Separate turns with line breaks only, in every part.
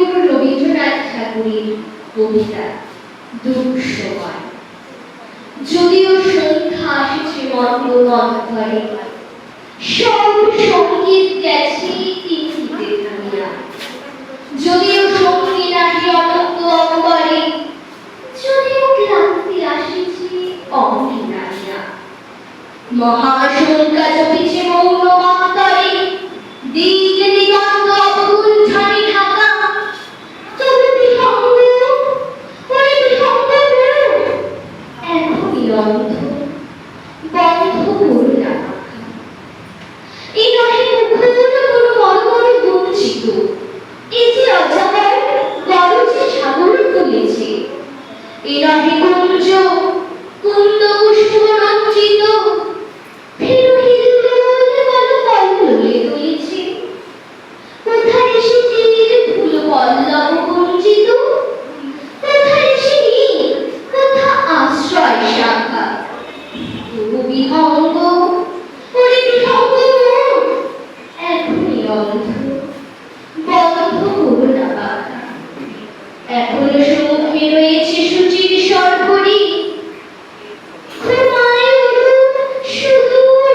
কবিগুরু রবীন্দ্রনাথ ঠাকুরের কবিতা দুঃসময়। যদিও সন্ধ্যা আসছে মন্দ সংগীত গেছে যদিও সঙ্গী নাহি অনন্ত অম্বরে যদিও ক্লান্তি আসিছে অঙ্গি মহাশঙ্কা জপিছে মৌন অন্তরে দিক দিগন্ত অবগুণ্ঠনে ঢাকা তবে বিহঙ্গ ওরে বিহঙ্গ এখনই অন্ধ বন্ধ করুণা এই নহে মুখর কোনো বড় বড় বঞ্চিত এই যে অজাবার গরজে সাগর তুলেছে এ নহে কুঞ্জ কুন্দ পুষ্প রঞ্জিত। ফেরু হিলদোল অন্ধ বন্ধ করুণা বাধা এখনও সম্মুখে রয়েছে সুচির সর্বরী ঘুমায় উঠুন সুদূর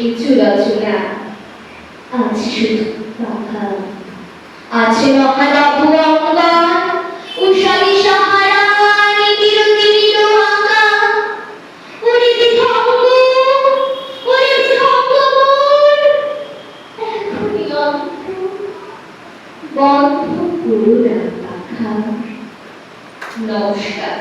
সেচ রচনা আজ শুধু পাখা আছে মহানব অঙ্গন উষালি সাহারা বিরতি বিরোহাঙ্গা ওরে বিভঙ্গ ওরে বিভঙ্গ এখনই অন্ধ বন্ধ করুণা পাখা নমস্কার